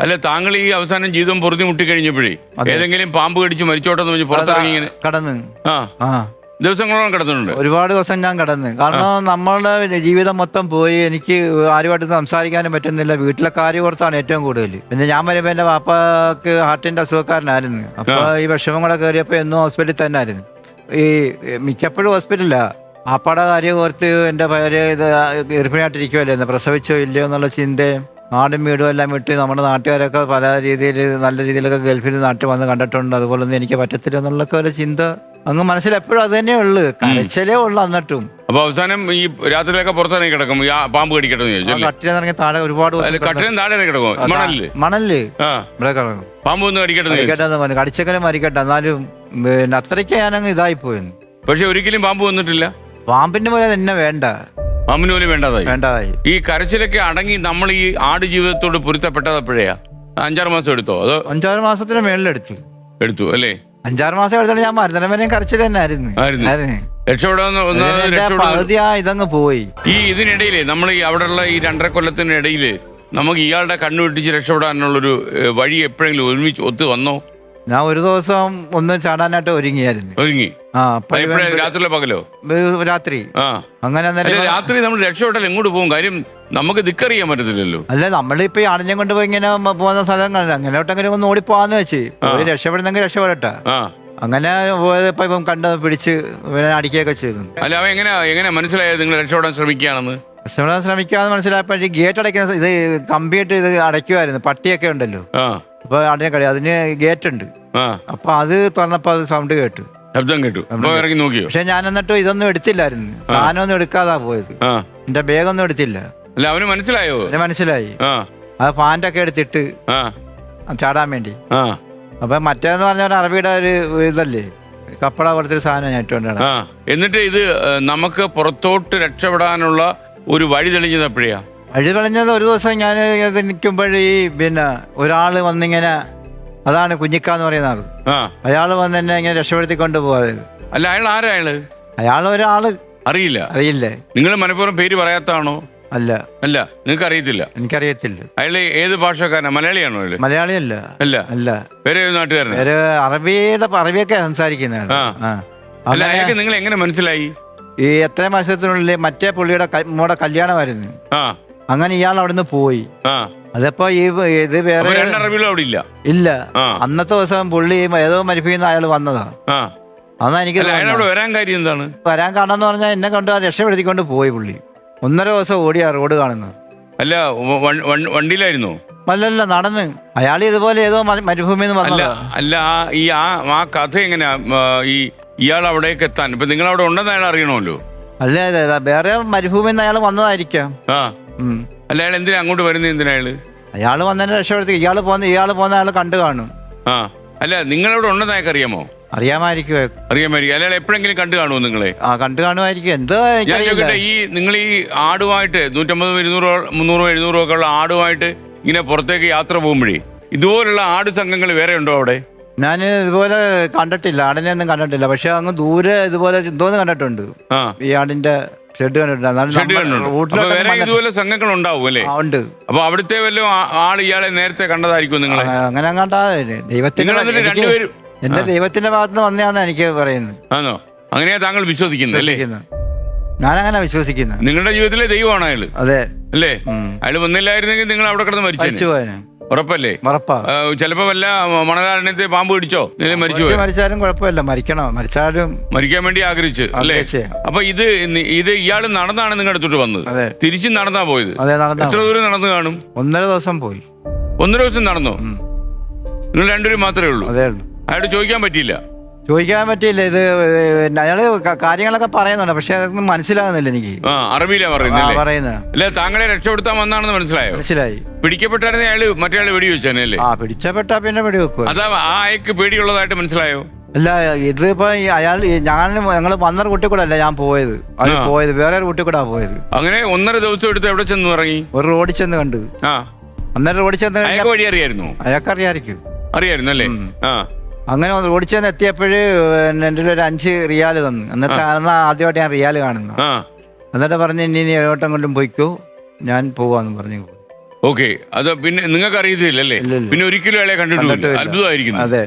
അല്ല താങ്കൾ ഈ അവസാനം ജീവിതം പൊറുതി മുട്ടിക്കഴിഞ്ഞപ്പോഴേ ഏതെങ്കിലും പാമ്പ് കടിച്ച് മരിച്ചോട്ടെന്ന് പറഞ്ഞ് പുറത്തിറങ്ങി ഇങ്ങനെ കടന്ന്. ആ. ദിവസങ്ങളോളം കിടന്നിട്ടുണ്ട് ഒരുപാട് ദിവസം ഞാൻ കടന്ന്. കാരണം നമ്മളുടെ ജീവിതം മൊത്തം പോയി. എനിക്ക് ആരുമായിട്ട് സംസാരിക്കാനും പറ്റുന്നില്ല. വീട്ടിലെ കാര്യം ഓർത്താണ് ഏറ്റവും കൂടുതൽ. പിന്നെ ഞാൻ വരുമ്പോൾ എന്റെ പാപ്പക്ക് ഹാർട്ടിന്റെ അസുഖക്കാരനായിരുന്നു. അപ്പൊ ഈ വിഷമം കൂടെ കയറിയപ്പോൾ എന്നും ഹോസ്പിറ്റലിൽ തന്നെ ആയിരുന്നു ഈ മിക്കപ്പോഴും ഹോസ്പിറ്റലില്ല ആപ്പാടെ കാര്യം ഓർത്ത് എന്റെ പേര് ഇത് ഗർഭിണിയായിട്ടിരിക്കുമല്ലോ പ്രസവിച്ചോ ഇല്ലയോ എന്നുള്ള ചിന്തയും നാടും വീടും എല്ലാം വിട്ട് നമ്മുടെ നാട്ടുകാരൊക്കെ പല രീതിയിൽ നല്ല രീതിയിലൊക്കെ ഗൾഫിൽ നാട്ടിൽ വന്ന് കണ്ടിട്ടുണ്ട്. അതുപോലെ ഒന്നും എനിക്ക് പറ്റത്തില്ല എന്നുള്ളൊക്കെ ഒരു ചിന്ത അങ്ങ് മനസ്സിൽ എപ്പോഴും അത് തന്നെ ഉള്ളു. കരച്ചിലേ ഉള്ളു എന്നിട്ടും. അപ്പൊ അവസാനം ഈ രാത്രിയിലൊക്കെ പുറത്തിറങ്ങി കിടക്കും. ഈ ആ പാമ്പ് കടിക്കട്ടെ കട്ടിലെന്ന് ഇറങ്ങി താഴെ ഒരുപാട് കട്ടിലും താഴെ കിടക്കും. മണലിൽ. മണൽ ആ. ഇവിടെ കിടക്കും. പാമ്പ് ഒന്ന് കടിച്ചെങ്കിലും ചോദിച്ചു. മരിക്കട്ടെ. എന്നാലും പിന്നെ അത്രയ്ക്ക് ഞാനങ്ങ് ഇതായി പോയി പക്ഷെ ഒരിക്കലും പാമ്പ് വന്നിട്ടില്ല. പാമ്പിന്റെ പോലെ തന്നെ വേണ്ട. പാമ്പിന് വേണ്ടതായി. വേണ്ടതായി. ഈ കരച്ചിലൊക്കെ അടങ്ങി നമ്മൾ ഈ ആട് ജീവിതത്തോട് പൊരുത്തപ്പെട്ടതപ്പോഴേയാ അഞ്ചാറ് മാസം എടുത്തോ? അതോ അഞ്ചാറ് മാസത്തിന് മേളിലെടുത്തു എടുത്തു. അല്ലേ? അഞ്ചാറ് മാസം എടുത്താൽ ഞാൻ മരുന്നരം വരെയും കരച്ചിൽ തന്നെ ആയിരുന്നു. പകുതി ആ ഇതങ്ങ് പോയി. ഈ ഇതിനിടയിൽ നമ്മൾ ഈ അവിടെയുള്ള ഈ രണ്ടര കൊല്ലത്തിനിടയിൽ നമുക്ക് ഇയാളുടെ കണ്ണു വെട്ടിച്ച് രക്ഷപ്പെടാനുള്ളൊരു ഒരു വഴി എപ്പോഴെങ്കിലും ഒരുമിച്ച് ഒത്തു വന്നോ? ഞാൻ ഒരു ദിവസം ഒന്ന് ചാടാനായിട്ട് ഒരുങ്ങിയായിരുന്നു. ഒരുങ്ങി. ആ അപ്പൊ ഇവൻ എപ്പോഴാ രാത്രിയിലെ പകലോ? വേ- രാത്രി. ആ. അങ്ങനെ അല്ല അന്നേരം രാത്രി നമ്മൾ രക്ഷപ്പെട്ടാൽ എങ്ങോട്ട് പോകും? കാര്യം നമുക്ക് ദിക്കറിയാൻ പറ്റത്തില്ലല്ലോ. അല്ല നമ്മളിപ്പോ ഈ കൊണ്ട് കൊണ്ടുപോയി ഇങ്ങനെ മ- പോകുന്ന സ്ഥലങ്ങൾ അങ്ങനെ ഒന്ന് ഓടിപ്പോവാന്ന് വെച്ച്. ഒരു രക്ഷപ്പെടുന്നെങ്കിൽ രക്ഷപ്പെടട്ടെ. ആ. അങ്ങനെ പോയപ്പോ ഇപ്പം കണ്ട് പിടിച്ച് ഇവനെ അടിക്കുകയൊക്കെ ചെയ്തു. അല്ല അവ എങ്ങനെ എങ്ങനെ മനസ്സിലായത് നിങ്ങൾ രക്ഷപ്പെടാൻ ശ്രമിക്കുകയാണെന്ന്? രക്ഷപ്പെടാൻ ശ്രമിക്കാന്ന് മനസ്സിലായപ്പോ ഈ ഗേറ്റ് അടയ്ക്കുന്ന സ- ഇത് കമ്പിയിട്ട് ഇത് അടയ്ക്കുമായിരുന്നു പട്ടിയൊക്കെ ഉണ്ടല്ലോ. ആ. അപ്പൊ അതിനെ കളി അതിന് ഗേറ്റ് ഉണ്ട് ആ. അപ്പൊ അത് തുറന്നപ്പോ അത് സൗണ്ട് കേട്ടു. ശബ്ദം കേട്ടു. അപ്പൊ ഇറങ്ങി നോക്കിയോ? പക്ഷെ ഞാൻ എന്നിട്ട് ഇതൊന്നും എടുത്തില്ലായിരുന്നു. സാധനമൊന്നും എടുക്കാതാ പോയത്. ആ. എന്റെ ബാഗൊന്നും എടുത്തില്ല. അല്ല അവന് മനസ്സിലായോ? എന്നെ മനസ്സിലായി. ആ. ആ പാന്റൊക്കെ എടുത്തിട്ട് ആ. ചാടാൻ വേണ്ടി. ആ. അപ്പൊ മറ്റേന്ന് പറഞ്ഞ ഒരു അറബിയുടെ ഒരു ഇതല്ലേ? കപ്പട പോലത്തെ ഒരു സാധനം ഞാൻ ഇട്ടുകൊണ്ടാണ് ആ. എന്നിട്ട് ഇത് നമുക്ക് പുറത്തോട്ട് രക്ഷപ്പെടാനുള്ള ഒരു വഴി തെളിഞ്ഞത് എപ്പോഴാ? വഴി കളഞ്ഞത് ഒരു ദിവസം ഞാൻ നിൽക്കുമ്പോഴേ പിന്നെ ഒരാൾ വന്നിങ്ങനെ അതാണ് കുഞ്ഞിക്ക എന്ന് പറയുന്ന ആൾ. ആ. അയാൾ വന്ന് എന്നെ ഇങ്ങനെ രക്ഷപ്പെടുത്തി പോയത് അല്ല അയാൾ ആരാ അയാൾ? അയാൾ ഒരാൾ അറിയില്ല. അറിയില്ലേ. നിങ്ങൾ മനഃപൂർവം പേര് പറയാത്താണോ? അല്ല. അല്ല നിങ്ങൾക്ക് അറിയത്തില്ല എനിക്കറിയത്തില്ല. അയാൾ ഏത് ഭാഷക്കാരനാ? മലയാളിയാണോ അയാൾ? മലയാളിയല്ല. അല്ല. അല്ല. വേറെ ഏത് നാട്ടുകാരനാ? ഒരു അറബിയുടെ അറബിയൊക്കെ സംസാരിക്കുന്ന ആൾ. ആ. ആ. അല്ല അങ്ങനെ അയാൾക്ക് നിങ്ങൾ എങ്ങനെ മനസ്സിലായി? ഈ എത്ര മാസത്തിനുള്ളിൽ മറ്റേ പുള്ളിയുടെ ക- മോടെ കല്യാണമായിരുന്നു. ആ. അങ്ങനെ ഇയാൾ അവിടുന്ന് പോയി. ആ. അതപ്പോ ഈ ഇത് വേറെ അവിടെ ഇല്ല ഇല്ല. ആ. അന്നത്തെ ദിവസം പുള്ളി ഏതോ മരിപ്പിക്കുന്ന അയാൾ വന്നതാ. ആ. അന്നാ എനിക്ക് അല്ല അയാൾ തോന്നുന്നത്. അവിടെ വരാൻ കാര്യം എന്താണ്? വരാൻ കാണാന്ന് പറഞ്ഞാൽ എന്നെ കണ്ട് ആ രക്ഷപ്പെടുത്തിക്കൊണ്ട് പോയി പുള്ളി. ഒന്നര ദിവസം ഓടിയ റോഡ് കാണുന്നത് അല്ല വണ്ടിയിലായിരുന്നു? അല്ലല്ല നടന്ന്. അയാൾ ഇതുപോലെ ഏതോ മരുഭൂമി അല്ല വന്നതാ. അല്ല ആ ഈ ആ ആ കഥ എങ്ങനെയാ? ആ, ഈ ഇയാൾ അവിടേക്ക് എത്താൻ. ഇപ്പൊ നിങ്ങൾ അവിടെ ഉണ്ടെന്ന് അയാൾ അറിയണമല്ലോ. അല്ല അതെ അതെ. വേറെ മരുഭൂമി അയാൾ വന്നതായിരിക്കാം. ആ. ഉം. അല്ല അയാൾ എന്തിനാ അങ്ങോട്ട് വരുന്നത് എന്തിനാ അയാൾ? അയാൾ വന്നതിന് രക്ഷപ്പെടുത്തി. ഇയാൾ പോകുന്ന ഇയാൾ പോകുന്ന അയാൾ കണ്ടു കാണും. ആ. അല്ല നിങ്ങളവിടെ ഉണ്ടെന്ന് അയാൾക്ക് അറിയാമോ? അറിയാമായിരിക്കും അറിയാമായിരിക്കും. അയാൾ എപ്പോഴെങ്കിലും കണ്ടു കാണുമോ നിങ്ങളെ? ആ കണ്ടു കാണുമായിരിക്കും. എന്തോ ഞാൻ എനിക്കറിയില്ല ചോദിക്കട്ടെ ഈ നിങ്ങൾ ഈ ആടുമായിട്ട് നൂറ്റമ്പതും ഇരുന്നൂറോ മുന്നൂറോ എഴുന്നൂറോ ഒക്കെ ഉള്ള ആടുമായിട്ട് ഇങ്ങനെ പുറത്തേക്ക് യാത്ര പോകുമ്പോഴേ ഇതുപോലുള്ള ആട് സംഘങ്ങൾ വേറെ ഉണ്ടോ അവിടെ? ഞാൻ ഇതുപോലെ കണ്ടിട്ടില്ല. ആടിനെ ഒന്നും കണ്ടിട്ടില്ല. പക്ഷെ അങ്ങ് ദൂരെ ഇതുപോലെ എന്തോന്ന് കണ്ടിട്ടുണ്ട്. ആ. ഈ ആടിന്റെ ഷെഡ് കണ്ടിട്ടുണ്ട്. ഷെഡ് അപ്പൊ വേറെ. ഇതുപോലെ സംഘങ്ങൾ ഉണ്ടാവും അല്ലേ? ഉണ്ട്. അപ്പൊ അവിടുത്തെ വല്ലതും ആ- ആൾ ഇയാളെ നേരത്തെ കണ്ടതായിരിക്കും നിങ്ങളെ? ആ, അങ്ങനെ അങ്ങാണ്ടാ ദൈവത്തിന്റെ നിങ്ങൾ എന്നിട്ട് എനിക്ക് രണ്ടുപേരും എന്റെ ദൈവത്തിന്റെ ഭാഗത്ത് നിന്ന് വന്നതാന്ന് എനിക്ക് പറയുന്നത്. ആണോ അങ്ങനെയാ താങ്കൾ വിശ്വസിക്കുന്നത് അല്ലേ? ഞാനങ്ങനെ വിശ്വസിക്കുന്നു. നിങ്ങളുടെ ജീവിതത്തിലെ ദൈവമാണ് അയാൾ. അതെ. അല്ലേ? ഉം. അയാൾ വന്നില്ലായിരുന്നെങ്കിൽ നിങ്ങൾ അവിടെ കിടന്ന് മരിച്ചു ഉറപ്പല്ലേ? ഉറപ്പാ. ചിലപ്പോ വല്ല മണകാരണത്തെ പാമ്പ് പിടിച്ചോ? നിങ്ങൾ മരിച്ചു മരിച്ചാലും കുഴപ്പമില്ല. മരിക്കണോ. മരിച്ചാലും മരിക്കാൻ വേണ്ടി ആഗ്രഹിച്ചു. അല്ലേ. അപ്പൊ ഇത് ഇത് ഇയാൾ നടന്നാണ് നിങ്ങളുടെ അടുത്തോട്ട് വന്നത്. തിരിച്ചു നടന്നാ പോയത്. എത്ര ദൂരം നടന്നു കാണും? ഒന്നര ദിവസം പോയി. ഒന്നര ദിവസം നടന്നോ? നിങ്ങൾ രണ്ടുപേരും മാത്രമേ ഉള്ളൂ. അതെ ഉള്ളൂ. അയാളോട് ചോദിക്കാൻ പറ്റിയില്ല. ചോദിക്കാൻ പറ്റിയില്ല ഇത് പിന്നെ അയാൾ ക- കാര്യങ്ങളൊക്കെ പറയുന്നുണ്ട്. പക്ഷെ അതൊന്നും മനസ്സിലാകുന്നില്ല എനിക്ക്. ആ അറബിയിലാ ആ പറയുന്നല്ലേ പറയുന്നത് അല്ല താങ്കളെ രക്ഷപ്പെടുത്താൻ വന്നാണെന്ന് മനസ്സിലായോ? മനസ്സിലായി. പിടിക്കപ്പെട്ടായിരുന്ന അയാൾ മറ്റേ ആൾ വെടിവെച്ചാനേ അല്ലേ ആ പിടിച്ചപ്പെട്ട പിന്നെ വെടി വെക്കുക അതാ ആ അയക്ക് പേടിയുള്ളതായിട്ട് മനസ്സിലായോ? അല്ല ഇതിപ്പോ ഈ അയാൾ ഈ ഞാൻ ഞങ്ങൾ വന്നൊരു കുട്ടി കൂടെ അല്ല ഞാൻ പോയത്. അത് ആ. പോയത് വേറെ ഒരു കുട്ടി കൂടെ പോയത്. അങ്ങനെ ഒന്നര ദിവസം എടുത്ത് എവിടെ ചെന്ന് ഇറങ്ങി? ഒരു റോഡിൽ ചെന്ന് കണ്ടു. ആ. അന്നേരം റോഡിൽ ചെന്ന് കഴിഞ്ഞാൽ അയക്ക് വഴി അറിയായിരുന്നു? അയാൾക്കറിയായിരിക്കും അറിയായിരുന്നു അല്ലേ ആ. അങ്ങനെ ഒന്ന് റോഡിൽ ചെന്ന് എത്തിയപ്പോഴ് എന്റെ ഒരു അഞ്ച് റിയാൽ തന്നു. എന്നിട്ട് അന്ന് ആദ്യമായിട്ട് ഞാൻ റിയാൽ കാണുന്നു എന്നിട്ട് പറഞ്ഞ് ഇനി നീ എവിടോട്ടും കൊണ്ടും പോയിക്കോ. ഞാൻ പോവാന്ന് പറഞ്ഞു. ഓക്കെ. അത് പിന്നെ നിങ്ങൾക്ക് അറിയത്തില്ലല്ലേ ഇല്ലില്ല. പിന്നെ ഒരിക്കലും അയാളെ കണ്ടിട്ടില്ല കണ്ടിട്ടുമില്ല. അത്ഭുതമായിരിക്കുന്നു. അതെ.